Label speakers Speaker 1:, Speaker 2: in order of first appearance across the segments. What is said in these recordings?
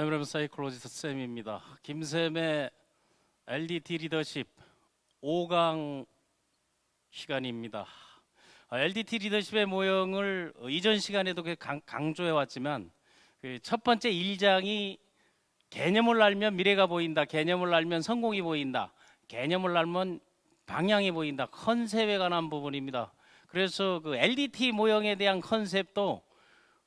Speaker 1: 에브렘 사이콜로지스트 쌤입니다. 김쌤의 LDT 리더십 5강 시간입니다. 아, LDT 리더십의 모형을 어, 이전 시간에도 강조해 왔지만 그첫 번째 1장이 개념을 알면 미래가 보인다. 개념을 알면 성공이 보인다. 개념을 알면 방향이 보인다. 컨셉에 관한 부분입니다. 그래서 그 LDT 모형에 대한 컨셉도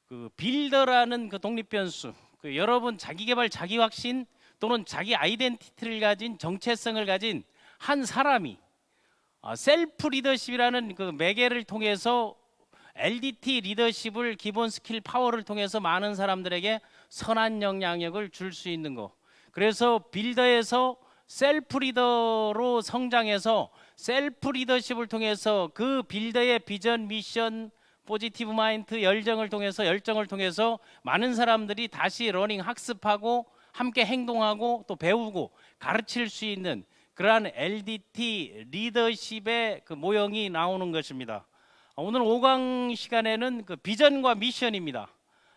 Speaker 1: 그 빌더라는 그 독립 변수, 그 여러분 자기 개발, 자기 확신 또는 자기 아이덴티티를 가진 정체성을 가진 한 사람이 아, 셀프 리더십이라는 그 매개를 통해서 LDT 리더십을 기본 스킬 파워를 통해서 많은 사람들에게 선한 영향력을 줄 수 있는 거. 그래서 빌더에서 셀프 리더로 성장해서 셀프 리더십을 통해서 그 빌더의 비전, 미션, 포지티브 마인드 열정을 통해서 열정을 통해서 많은 사람들이 다시 러닝 학습하고 함께 행동하고 또 배우고 가르칠 수 있는 그러한 LDT 리더십의 그 모형이 나오는 것입니다. 오늘 5강 시간에는 그 비전과 미션입니다.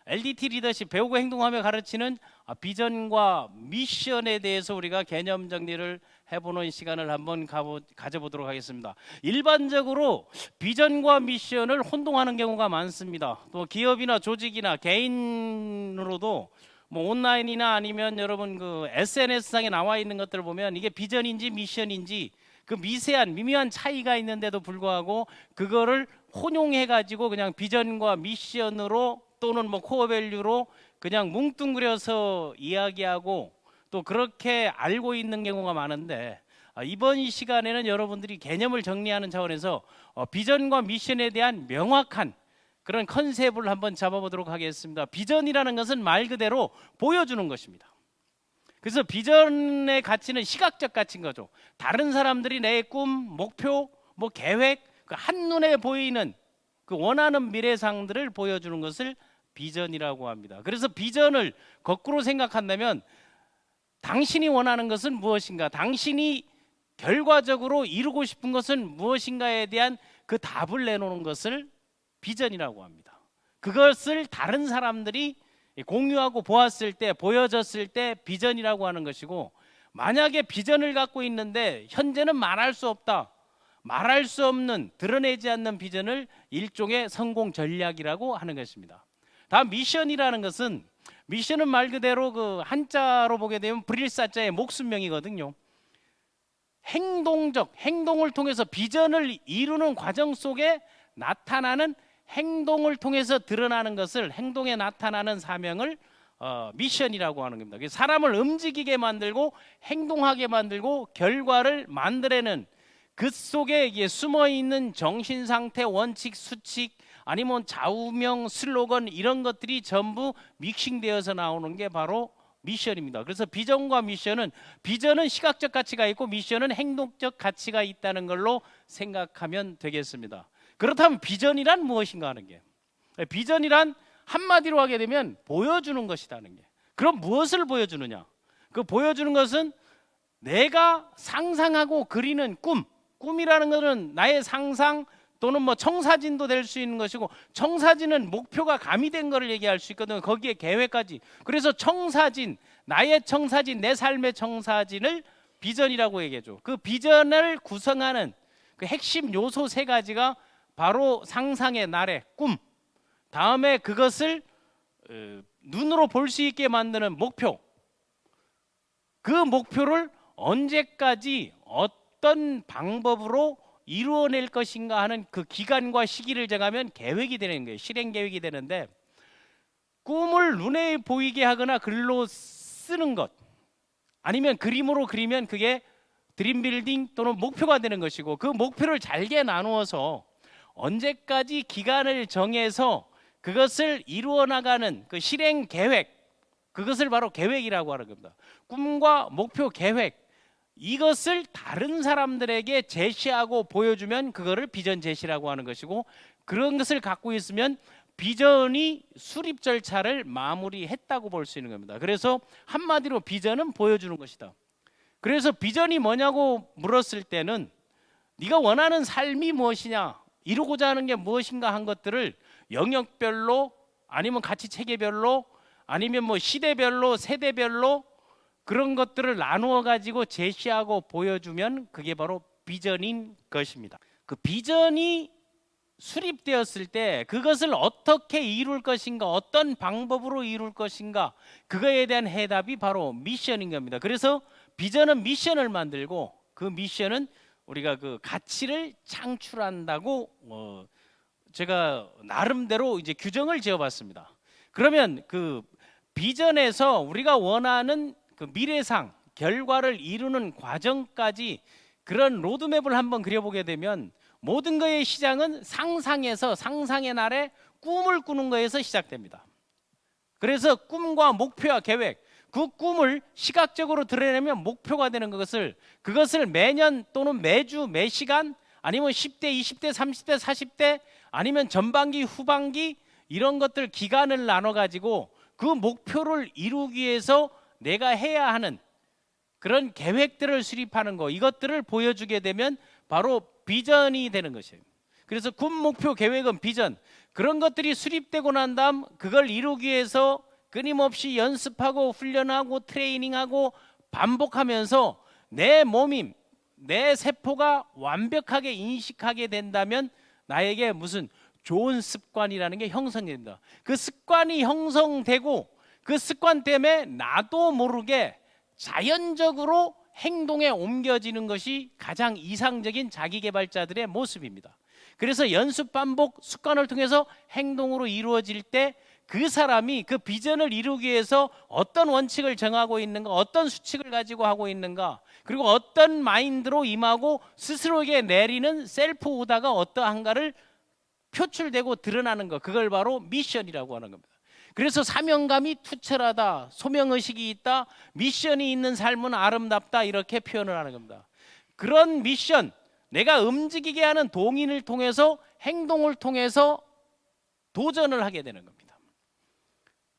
Speaker 1: LDT 리더십 배우고 행동하며 가르치는 아, 비전과 미션에 대해서 우리가 개념 정리를 해보는 시간을 한번 가보, 가져보도록 하겠습니다. 일반적으로 비전과 미션을 혼동하는 경우가 많습니다. 또 기업이나 조직이나 개인으로도 뭐 온라인이나 아니면 여러분 그 SNS상에 나와 있는 것들을 보면 이게 비전인지 미션인지 그 미세한 미묘한 차이가 있는데도 불구하고 그거를 혼용해 가지고 그냥 비전과 미션으로 또는 뭐 코어 밸류로 그냥 뭉뚱그려서 이야기하고 또 그렇게 알고 있는 경우가 많은데 아, 이번 시간에는 여러분들이 개념을 정리하는 차원에서 어, 비전과 미션에 대한 명확한 그런 컨셉을 한번 잡아보도록 하겠습니다. 비전이라는 것은 말 그대로 보여주는 것입니다. 그래서 비전의 가치는 시각적 가치인 거죠. 다른 사람들이 내 꿈, 목표, 뭐 계획, 그 한눈에 보이는 그 원하는 미래상들을 보여주는 것을 비전이라고 합니다. 그래서 비전을 거꾸로 생각한다면 당신이 원하는 것은 무엇인가? 당신이 결과적으로 이루고 싶은 것은 무엇인가에 대한 그 답을 내놓는 것을 비전이라고 합니다. 그것을 다른 사람들이 공유하고 보았을 때 보여졌을 때 비전이라고 하는 것이고 만약에 비전을 갖고 있는데 현재는 말할 수 없다. 말할 수 없는 드러내지 않는 비전을 일종의 성공 전략이라고 하는 것입니다. 다음 미션이라는 것은 미션은 말 그대로 그 한자로 보게 되면 브릴사자의 목숨명이거든요. 행동적 행동을 통해서 비전을 이루는 과정 속에 나타나는 행동을 통해서 드러나는 것을 행동에 나타나는 사명을 어, 미션이라고 하는 겁니다. 사람을 움직이게 만들고 행동하게 만들고 결과를 만들어내는 그 속에 숨어 있는 정신 상태, 원칙, 수칙 아니면 좌우명, 슬로건 이런 것들이 전부 믹싱되어서 나오는 게 바로 미션입니다. 그래서 비전과 미션은 비전은 시각적 가치가 있고 미션은 행동적 가치가 있다는 걸로 생각하면 되겠습니다. 그렇다면 비전이란 무엇인가 하는 게 비전이란 한마디로 하게 되면 보여주는 것이라는 게 그럼 무엇을 보여주느냐? 그 보여주는 것은 내가 상상하고 그리는 꿈 꿈이라는 것은 나의 상상 또는 뭐 청사진도 될 수 있는 것이고 청사진은 목표가 가미된 것을 얘기할 수 있거든요. 거기에 계획까지. 그래서 청사진, 나의 청사진, 내 삶의 청사진을 비전이라고 얘기해줘. 그 비전을 구성하는 그 핵심 요소 세 가지가 바로 상상의 나래, 꿈. 다음에 그것을 어, 눈으로 볼 수 있게 만드는 목표. 그 목표를 언제까지 어떤 방법으로 이루어낼 것인가 하는 그 기간과 시기를 정하면 계획이 되는 거예요. 실행 계획이 되는데 꿈을 눈에 보이게 하거나 글로 쓰는 것 아니면 그림으로 그리면 그게 드림 빌딩 또는 목표가 되는 것이고 그 목표를 잘게 나누어서 언제까지 기간을 정해서 그것을 이루어 나가는 그 실행 계획 그것을 바로 계획이라고 하는 겁니다. 꿈과 목표 계획 이것을 다른 사람들에게 제시하고 보여주면 그거를 비전 제시라고 하는 것이고 그런 것을 갖고 있으면 비전이 수립 절차를 마무리했다고 볼 수 있는 겁니다. 그래서 한마디로 비전은 보여주는 것이다. 그래서 비전이 뭐냐고 물었을 때는 네가 원하는 삶이 무엇이냐, 이루고자 하는 게 무엇인가 한 것들을 영역별로 아니면 가치 체계별로 아니면 뭐 시대별로 세대별로 그런 것들을 나누어 가지고 제시하고 보여주면 그게 바로 비전인 것입니다. 그 비전이 수립되었을 때 그것을 어떻게 이룰 것인가, 어떤 방법으로 이룰 것인가, 그거에 대한 해답이 바로 미션인 겁니다. 그래서 비전은 미션을 만들고 그 미션은 우리가 그 가치를 창출한다고 어 제가 나름대로 이제 규정을 지어봤습니다. 그러면 그 비전에서 우리가 원하는 그 미래상 결과를 이루는 과정까지 그런 로드맵을 한번 그려보게 되면 모든 것의 시작은 상상에서 상상의 날에 꿈을 꾸는 거에서 시작됩니다. 그래서 꿈과 목표와 계획 그 꿈을 시각적으로 드러내면 목표가 되는 것을 그것을 매년 또는 매주 매 시간 아니면 10대, 20대, 30대, 40대 아니면 전반기, 후반기 이런 것들 기간을 나눠 가지고 그 목표를 이루기 위해서 내가 해야 하는 그런 계획들을 수립하는 거 이것들을 보여주게 되면 바로 비전이 되는 것이에요. 그래서 군 목표 계획은 비전 그런 것들이 수립되고 난 다음 그걸 이루기 위해서 끊임없이 연습하고 훈련하고 트레이닝하고 반복하면서 내 몸이 내 세포가 완벽하게 인식하게 된다면 나에게 무슨 좋은 습관이라는 게 형성된다. 그 습관이 형성되고 그 습관 때문에 나도 모르게 자연적으로 행동에 옮겨지는 것이 가장 이상적인 자기 개발자들의 모습입니다. 그래서 연습 반복 습관을 통해서 행동으로 이루어질 때 그 사람이 그 비전을 이루기 위해서 어떤 원칙을 정하고 있는가, 어떤 수칙을 가지고 하고 있는가, 그리고 어떤 마인드로 임하고 스스로에게 내리는 셀프 오다가 어떠한가를 표출되고 드러나는 것, 그걸 바로 미션이라고 하는 겁니다. 그래서 사명감이 투철하다, 소명의식이 있다, 미션이 있는 삶은 아름답다 이렇게 표현을 하는 겁니다. 그런 미션, 내가 움직이게 하는 동인을 통해서 행동을 통해서 도전을 하게 되는 겁니다.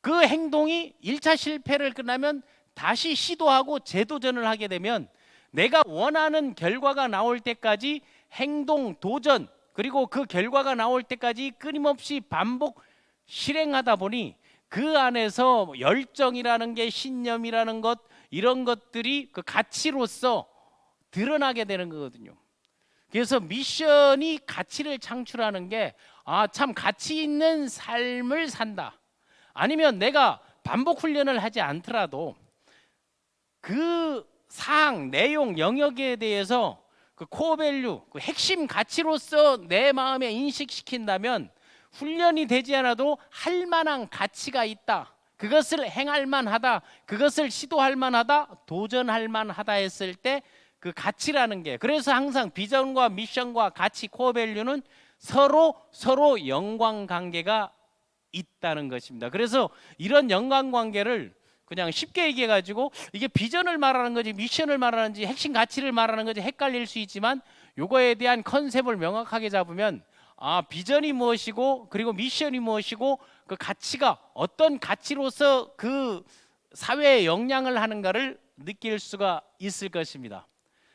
Speaker 1: 그 행동이 1차 실패를 끝나면 다시 시도하고 재도전을 하게 되면 내가 원하는 결과가 나올 때까지 행동, 도전, 그리고 그 결과가 나올 때까지 끊임없이 반복 실행하다 보니 그 안에서 열정이라는 게 신념이라는 것 이런 것들이 그 가치로서 드러나게 되는 거거든요. 그래서 미션이 가치를 창출하는 게 아 참 가치 있는 삶을 산다. 아니면 내가 반복 훈련을 하지 않더라도 그 사항, 내용, 영역에 대해서 그 코어 밸류, 그 핵심 가치로서 내 마음에 인식시킨다면 훈련이 되지 않아도 할 만한 가치가 있다. 그것을 행할 만하다. 그것을 시도할 만하다. 도전할 만하다 했을 때 그 가치라는 게 그래서 항상 비전과 미션과 가치 코어 밸류는 서로 서로 연관 관계가 있다는 것입니다. 그래서 이런 연관 관계를 그냥 쉽게 얘기해 가지고 이게 비전을 말하는 거지 미션을 말하는지 핵심 가치를 말하는 거지 헷갈릴 수 있지만 요거에 대한 컨셉을 명확하게 잡으면 아 비전이 무엇이고 그리고 미션이 무엇이고 그 가치가 어떤 가치로서 그 사회에 영향을 하는가를 느낄 수가 있을 것입니다.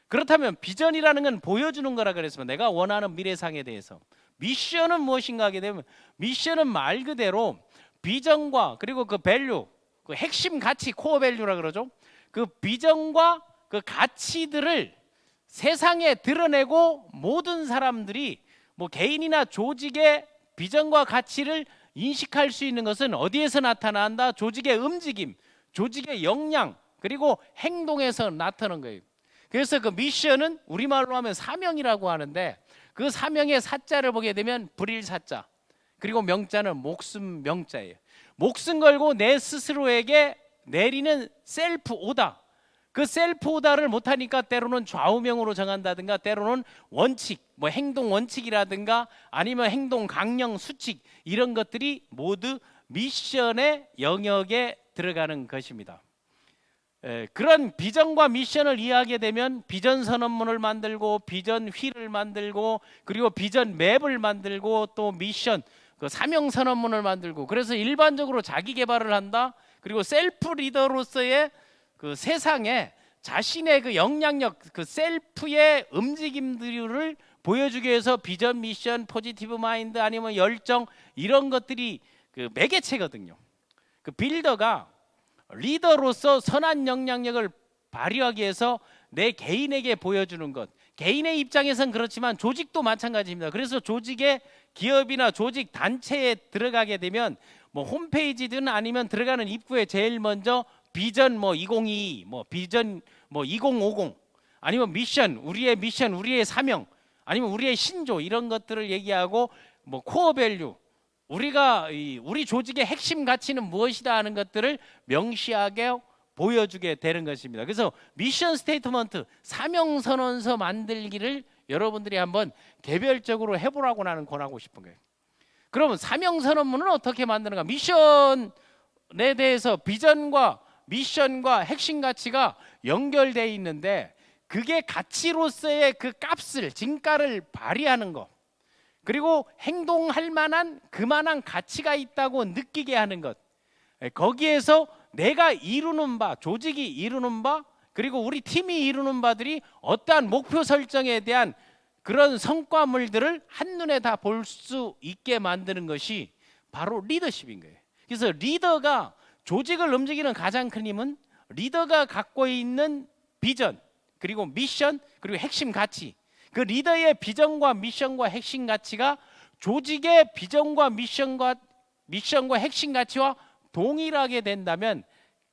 Speaker 1: 그렇다면 비전이라는 건 보여주는 거라 그랬으면 내가 원하는 미래상에 대해서 미션은 무엇인가 하게 되면 미션은 말 그대로 비전과 그리고 그 밸류 그 핵심 가치 코어 밸류라 그러죠. 그 비전과 그 가치들을 세상에 드러내고 모든 사람들이 뭐 개인이나 조직의 비전과 가치를 인식할 수 있는 것은 어디에서 나타난다? 조직의 움직임, 조직의 역량, 그리고 행동에서 나타나는 거예요. 그래서 그 미션은 우리말로 하면 사명이라고 하는데 그 사명의 사자를 보게 되면 불일 사자 그리고 명자는 목숨 명자예요. 목숨 걸고 내 스스로에게 내리는 셀프 오다. 그 셀프 오다를 못하니까 때로는 좌우명으로 정한다든가 때로는 원칙, 뭐 행동 원칙이라든가 아니면 행동 강령 수칙 이런 것들이 모두 미션의 영역에 들어가는 것입니다. 에, 그런 비전과 미션을 이해하게 되면 비전 선언문을 만들고 비전 휠을 만들고 그리고 비전 맵을 만들고 또 미션 그 사명 선언문을 만들고 그래서 일반적으로 자기 개발을 한다. 그리고 셀프 리더로서의 그 세상에 자신의 그 영향력 그 셀프의 움직임들을 보여주기 위해서 비전 미션 포지티브 마인드 아니면 열정 이런 것들이 그 매개체거든요. 그 빌더가 리더로서 선한 영향력을 발휘하기 위해서 내 개인에게 보여주는 것. 개인의 입장에선 그렇지만 조직도 마찬가지입니다. 그래서 조직의 기업이나 조직 단체에 들어가게 되면 뭐 홈페이지든 아니면 들어가는 입구에 제일 먼저 비전 뭐 2022, 뭐 비전 뭐 2050 아니면 미션, 우리의 미션, 우리의 사명 아니면 우리의 신조 이런 것들을 얘기하고 뭐 코어 밸류 우리가 이 우리 조직의 핵심 가치는 무엇이다 하는 것들을 명시하게 보여주게 되는 것입니다. 그래서 미션 스테이트먼트 사명 선언서 만들기를 여러분들이 한번 개별적으로 해보라고 나는 권하고 싶은 거예요. 그러면 사명 선언문은 어떻게 만드는가? 미션에 대해서 비전과 미션과 핵심 가치가 연결돼 있는데 그게 가치로서의 그 값을 진가를 발휘하는 거. 그리고 행동할 만한 그만한 가치가 있다고 느끼게 하는 것. 예, 거기에서 내가 이루는 바, 조직이 이루는 바, 그리고 우리 팀이 이루는 바들이 어떠한 목표 설정에 대한 그런 성과물들을 한눈에 다 볼 수 있게 만드는 것이 바로 리더십인 거예요. 그래서 리더가 조직을 움직이는 가장 큰 힘은 리더가 갖고 있는 비전, 그리고 미션, 그리고 핵심 가치. 그 리더의 비전과 미션과 핵심 가치가 조직의 비전과 미션과 미션과 핵심 가치와 동일하게 된다면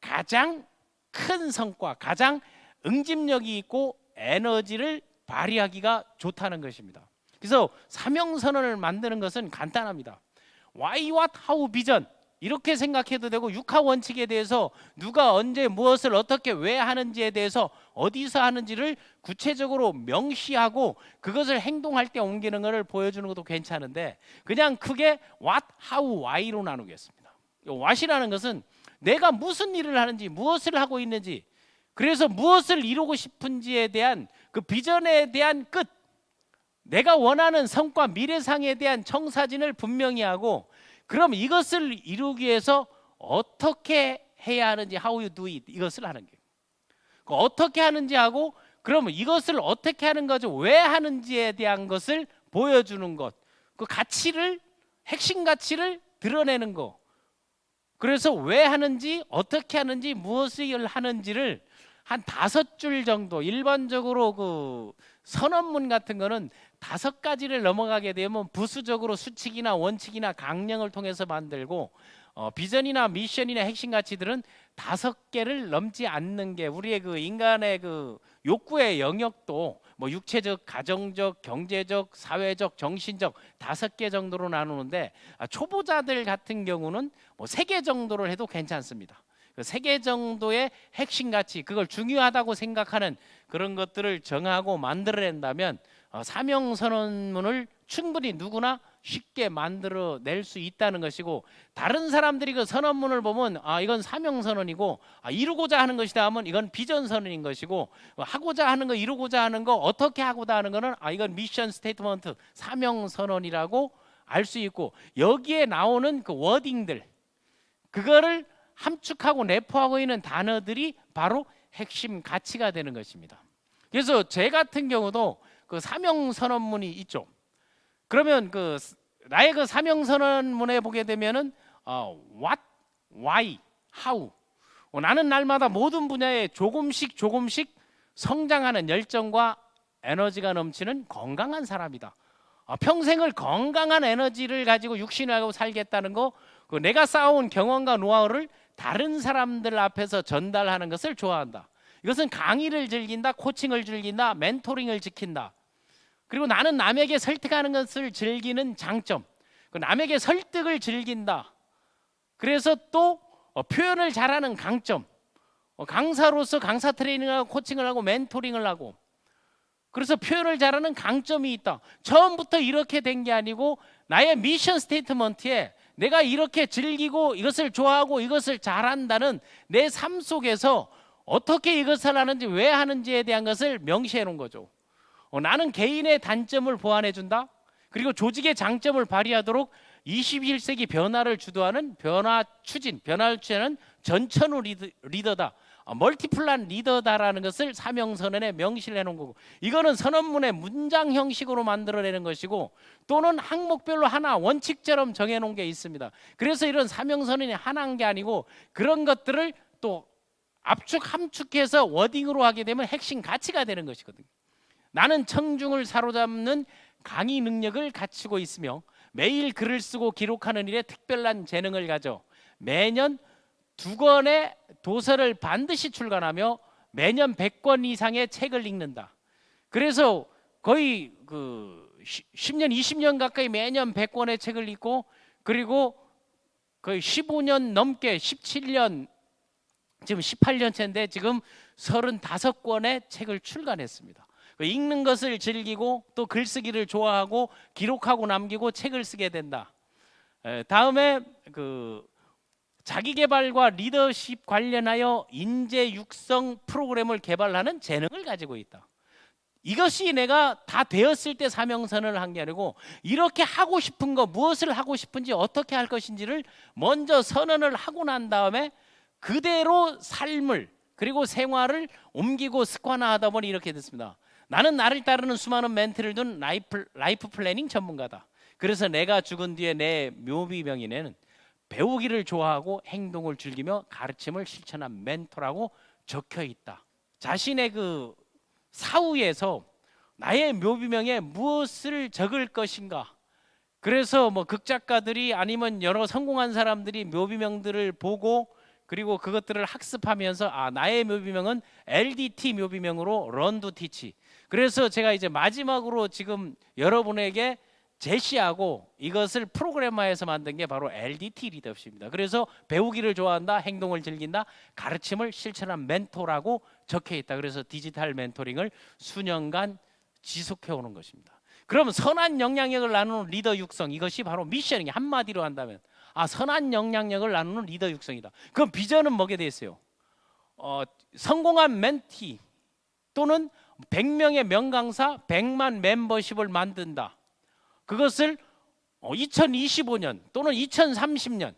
Speaker 1: 가장 큰 성과, 가장 응집력이 있고 에너지를 발휘하기가 좋다는 것입니다. 그래서 사명 선언을 만드는 것은 간단합니다. Why, what, how 비전 이렇게 생각해도 되고 육하 원칙에 대해서 누가 언제 무엇을 어떻게 왜 하는지에 대해서 어디서 하는지를 구체적으로 명시하고 그것을 행동할 때 옮기는 것을 보여주는 것도 괜찮은데 그냥 크게 what, how, why로 나누겠습니다. what이라는 것은 내가 무슨 일을 하는지 무엇을 하고 있는지 그래서 무엇을 이루고 싶은지에 대한 그 비전에 대한 끝 내가 원하는 성과 미래상에 대한 청사진을 분명히 하고 그럼 이것을 이루기 위해서 어떻게 해야 하는지 how you do it 이것을 하는 거예요. 그 어떻게 하는지 하고 그러면 이것을 어떻게 하는 거죠? 왜 하는지에 대한 것을 보여주는 것. 그 가치를 핵심 가치를 드러내는 거. 그래서 왜 하는지 어떻게 하는지 무엇을 하는지를 한 다섯 줄 정도 일반적으로 그 선언문 같은 거는 다섯 가지를 넘어가게 되면 부수적으로 수칙이나 원칙이나 강령을 통해서 만들고 어, 비전이나 미션이나 핵심 가치들은 다섯 개를 넘지 않는 게 우리의 그 인간의 그 욕구의 영역도 뭐 육체적, 가정적, 경제적, 사회적, 정신적 다섯 개 정도로 나누는데 아, 초보자들 같은 경우는 뭐 세 개 정도를 해도 괜찮습니다. 그세개 정도의 핵심 가치 그걸 중요하다고 생각하는 그런 것들을 정하고 만들어낸다면 어, 사명 선언문을 충분히 누구나 쉽게 만들어낼 수 있다는 것이고 다른 사람들이 그 선언문을 보면 아 이건 사명 선언이고 아, 이루고자 하는 것이다 하면 이건 비전 선언인 것이고 어, 하고자 하는 거 이루고자 하는 거 어떻게 하고자 하는 거는 아 이건 미션 스테이트먼트 사명 선언이라고 알 수 있고 여기에 나오는 그 워딩들 그거를 함축하고 내포하고 있는 단어들이 바로 핵심 가치가 되는 것입니다. 그래서 제 같은 경우도 그 사명 선언문이 있죠. 그러면 그 나의 그 사명 선언문에 보게 되면은 어, what, why, how 어, 나는 날마다 모든 분야에 조금씩 조금씩 성장하는 열정과 에너지가 넘치는 건강한 사람이다. 어, 평생을 건강한 에너지를 가지고 육신을 하고 살겠다는 거, 그 내가 쌓아온 경험과 노하우를 다른 사람들 앞에서 전달하는 것을 좋아한다. 이것은 강의를 즐긴다, 코칭을 즐긴다, 멘토링을 지킨다. 그리고 나는 남에게 설득하는 것을 즐기는 장점. 그 남에게 설득을 즐긴다. 그래서 또 어, 표현을 잘하는 강점. 어, 강사로서 강사 트레이닝을 하고 코칭을 하고 멘토링을 하고 그래서 표현을 잘하는 강점이 있다. 처음부터 이렇게 된 게 아니고 나의 미션 스테이트먼트에 내가 이렇게 즐기고 이것을 좋아하고 이것을 잘한다는 내 삶 속에서 어떻게 이것을 하는지 왜 하는지에 대한 것을 명시해 놓은 거죠. 어, 나는 개인의 단점을 보완해 준다. 그리고 조직의 장점을 발휘하도록 21세기 변화를 주도하는 변화 추진, 변화를 추진하는 전천후 리더, 리더다. 어, 멀티플란 리더다라는 것을 사명 선언에 명시를 해놓은 거고 이거는 선언문의 문장 형식으로 만들어내는 것이고 또는 항목별로 하나 원칙처럼 정해놓은 게 있습니다. 그래서 이런 사명 선언이 하나인 게 아니고 그런 것들을 또 압축 함축해서 워딩으로 하게 되면 핵심 가치가 되는 것이거든요. 나는 청중을 사로잡는 강의 능력을 갖추고 있으며 매일 글을 쓰고 기록하는 일에 특별한 재능을 가져 매년 두 권의 도서를 반드시 출간하며 매년 100권 이상의 책을 읽는다. 그래서 거의 그 10년, 20년 가까이 매년 100권의 책을 읽고 그리고 거의 15년 넘게 17년 지금 18년째인데 지금 35권의 책을 출간했습니다. 그 읽는 것을 즐기고 또 글쓰기를 좋아하고 기록하고 남기고 책을 쓰게 된다. 에, 다음에 그 자기 개발과 리더십 관련하여 인재 육성 프로그램을 개발하는 재능을 가지고 있다. 이것이 내가 다 되었을 때 사명선언을 한 게 아니고 이렇게 하고 싶은 거 무엇을 하고 싶은지 어떻게 할 것인지를 먼저 선언을 하고 난 다음에 그대로 삶을 그리고 생활을 옮기고 습관화하다 보니 이렇게 됐습니다. 나는 나를 따르는 수많은 멘트를 둔 라이프, 라이프 플래닝 전문가다. 그래서 내가 죽은 뒤에 내 묘비명인에는 배우기를 좋아하고 행동을 즐기며 가르침을 실천한 멘토라고 적혀 있다. 자신의 그 사후에서 나의 묘비명에 무엇을 적을 것인가. 그래서 뭐 극작가들이 아니면 여러 성공한 사람들이 묘비명들을 보고 그리고 그것들을 학습하면서 아 나의 묘비명은 LDT 묘비명으로 런두 티치. 그래서 제가 이제 마지막으로 지금 여러분에게 제시하고 이것을 프로그래머에서 만든 게 바로 LDT 리더십입니다. 그래서 배우기를 좋아한다, 행동을 즐긴다, 가르침을 실천한 멘토라고 적혀 있다. 그래서 디지털 멘토링을 수년간 지속해 오는 것입니다. 그럼 선한 영향력을 나누는 리더 육성 이것이 바로 미션이에요. 한마디로 한다면 아 선한 영향력을 나누는 리더 육성이다. 그럼 비전은 뭐게 돼 있어요? 어, 성공한 멘티 또는 100명의 명강사 100만 멤버십을 만든다. 그것을 2025년 또는 2030년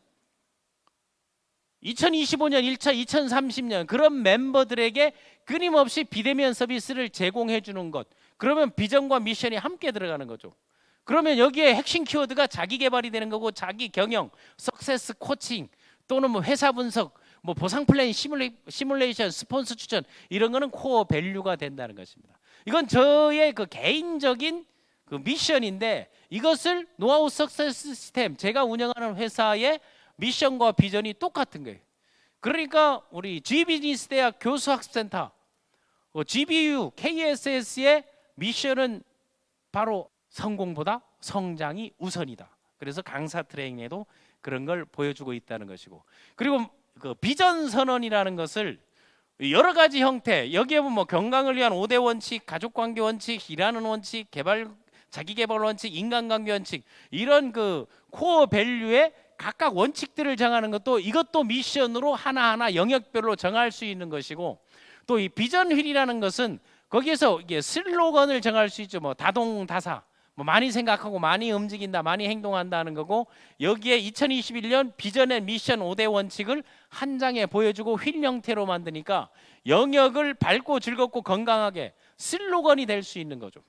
Speaker 1: 2025년 1차 2030년 그런 멤버들에게 끊임없이 비대면 서비스를 제공해 주는 것. 그러면 비전과 미션이 함께 들어가는 거죠. 그러면 여기에 핵심 키워드가 자기 개발이 되는 거고 자기 경영, 석세스 코칭 또는 뭐 회사 분석, 뭐 보상 플랜 시뮬레, 시뮬레이션, 스폰서 추천 이런 거는 코어 밸류가 된다는 것입니다. 이건 저의 그 개인적인 그 미션인데 이것을 노하우 석세스 시스템 제가 운영하는 회사의 미션과 비전이 똑같은 거예요. 그러니까 우리 G비즈니스 대학 교수학습센터 어, GBU KSS의 미션은 바로 성공보다 성장이 우선이다. 그래서 강사 트레이닝에도 그런 걸 보여주고 있다는 것이고 그리고 그 비전 선언이라는 것을 여러 가지 형태 여기에 보면 뭐 건강을 위한 5대 원칙, 가족 관계 원칙, 일하는 원칙, 개발 자기 개발 원칙, 인간관계 원칙 이런 그 코어 밸류의 각각 원칙들을 정하는 것도 이것도 미션으로 하나하나 영역별로 정할 수 있는 것이고 또 이 비전 휠이라는 것은 거기에서 이게 슬로건을 정할 수 있죠. 뭐 다동다사. 뭐 많이 생각하고 많이 움직인다, 많이 행동한다는 거고 여기에 2021년 비전의 미션 5대 원칙을 한 장에 보여주고 휠 형태로 만드니까 영역을 밝고 즐겁고 건강하게 슬로건이 될 수 있는 거죠.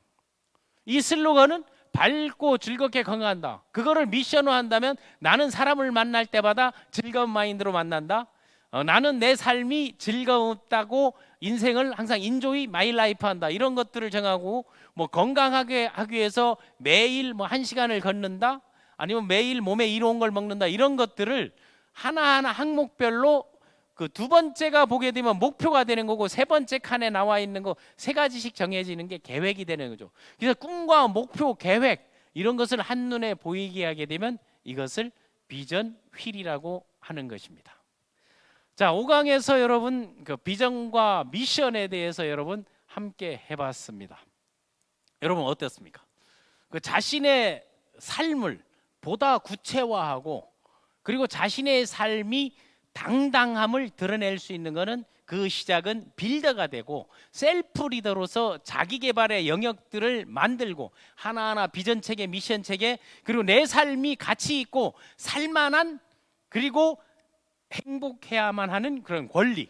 Speaker 1: 이 슬로건은 밝고 즐겁게 건강한다. 그거를 미션으로 한다면 나는 사람을 만날 때마다 즐거운 마인드로 만난다. 어, 나는 내 삶이 즐겁다고 인생을 항상 인조이 마이 라이프 한다. 이런 것들을 정하고 뭐 건강하게 하기 위해서 매일 뭐 한 시간을 걷는다. 아니면 매일 몸에 이로운 걸 먹는다. 이런 것들을 하나하나 항목별로 그 두 번째가 보게 되면 목표가 되는 거고 세 번째 칸에 나와 있는 거 세 가지씩 정해지는 게 계획이 되는 거죠. 그래서 꿈과 목표, 계획 이런 것을 한눈에 보이게 하게 되면 이것을 비전 휠이라고 하는 것입니다. 자, 5강에서 여러분 그 비전과 미션에 대해서 여러분 함께 해 봤습니다. 여러분 어땠습니까? 그 자신의 삶을 보다 구체화하고 그리고 자신의 삶이 당당함을 드러낼 수 있는 것은 그 시작은 빌더가 되고 셀프 리더로서 자기 개발의 영역들을 만들고 하나하나 비전 체계, 미션 체계 그리고 내 삶이 가치 있고 살만한 그리고 행복해야만 하는 그런 권리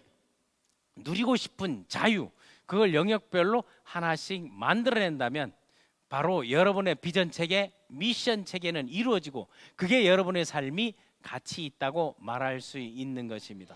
Speaker 1: 누리고 싶은 자유 그걸 영역별로 하나씩 만들어낸다면 바로 여러분의 비전 체계, 미션 체계는 이루어지고 그게 여러분의 삶이 가치 있다고 말할 수 있는 것입니다.